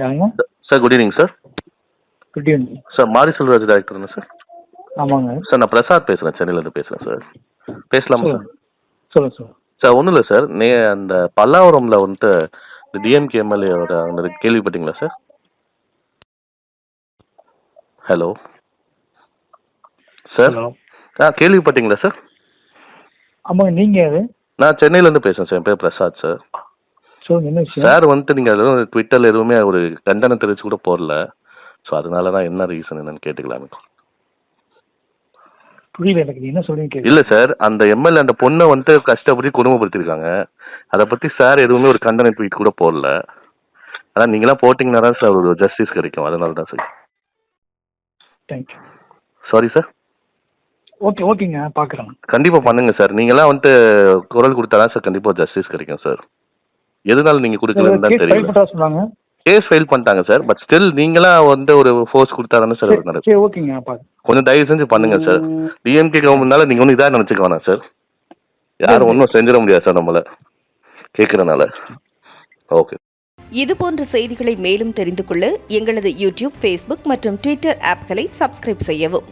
யாருங்க? Sir good evening sir good evening sir Mari Selvaraj டைரக்டர்னா sir ஆமாங்க. Sir நான் பிரசாத் பேசுகிறேன் சென்னையிலேருந்து பேசுகிறேன் சார் பேசலாமா சார் சொல்லுங்க. சொல்லுங்க சார் சார் ஒன்றும் இல்லை சார் நே அந்த பல்லாவரமில் வந்துட்டு இந்த டிஎம்கே எம்எல்ஏவோட அந்த கேள்விப்பட்டீங்களா சார் ஹலோ சார் ஆ கேள்விப்பட்டீங்களா சார் ஆமாங்க நீங்கள் அது நான் சென்னையிலேருந்து பேசுகிறேன் சார் என் பேர் பிரசாத் சார் சார் வந்துட்டு நீங்கள் எதுவும் ட்விட்டரில் எதுவுமே ஒரு கண்டனம் தெரிவிச்சு கூட போடல. ஸோ அதனால தான் என்ன ரீசன் என்னன்னு கேட்டுக்கலாமே புரியல எனக்கு என்ன சொல்றீங்க இல்லை சார் அந்த எம்எல்ஏ அந்த பொண்ணை வந்துட்டு கஷ்டப்பட்டு குடும்பப்படுத்திருக்காங்க. அதை பற்றி சார் எதுவுமே ஒரு கண்டன ட்வீட் கூட போடல. அதான் நீங்களாம் போட்டிங்கன்னா தான் சார் ஒரு ஜஸ்டிஸ் கிடைக்கும். அதனால தான் sir thank you sorry sir okay ஓகேங்க பார்க்குறேன். கண்டிப்பாக பண்ணுங்க சார் நீங்களாம் வந்துட்டு குரல் கொடுத்தா தான் சார் கண்டிப்பாக ஜஸ்டிஸ் கிடைக்கும் சார் எதனால நீங்கள் கொடுக்கலன்னு தான் தெரியல. கேஸ் ஃபைல் பண்ணிட்டாங்க சார் பட் ஸ்டில் நீங்களா வந்து ஒரு ஃபோர்ஸ் கொடுத்தா தானே சார் நடக்கும். ஓகேங்க கொஞ்சம் தயவு செஞ்சு பண்ணுங்க சார். டிஎம்கே கவர்மெண்ட்னால நீங்கள் ஒன்றும் இதாக நினச்சிக்க வேணாம் சார். யாரும் ஒன்றும் செஞ்சிட முடியாது சார் நம்மளை. கேட்குறனால ஓகே. இது போன்ற செய்திகளை மேலும் தெரிந்து கொள்ள எங்களது யூடியூப் ஃபேஸ்புக் மற்றும் ட்விட்டர் ஆப்களை சப்ஸ்கிரைப் செய்யவும்.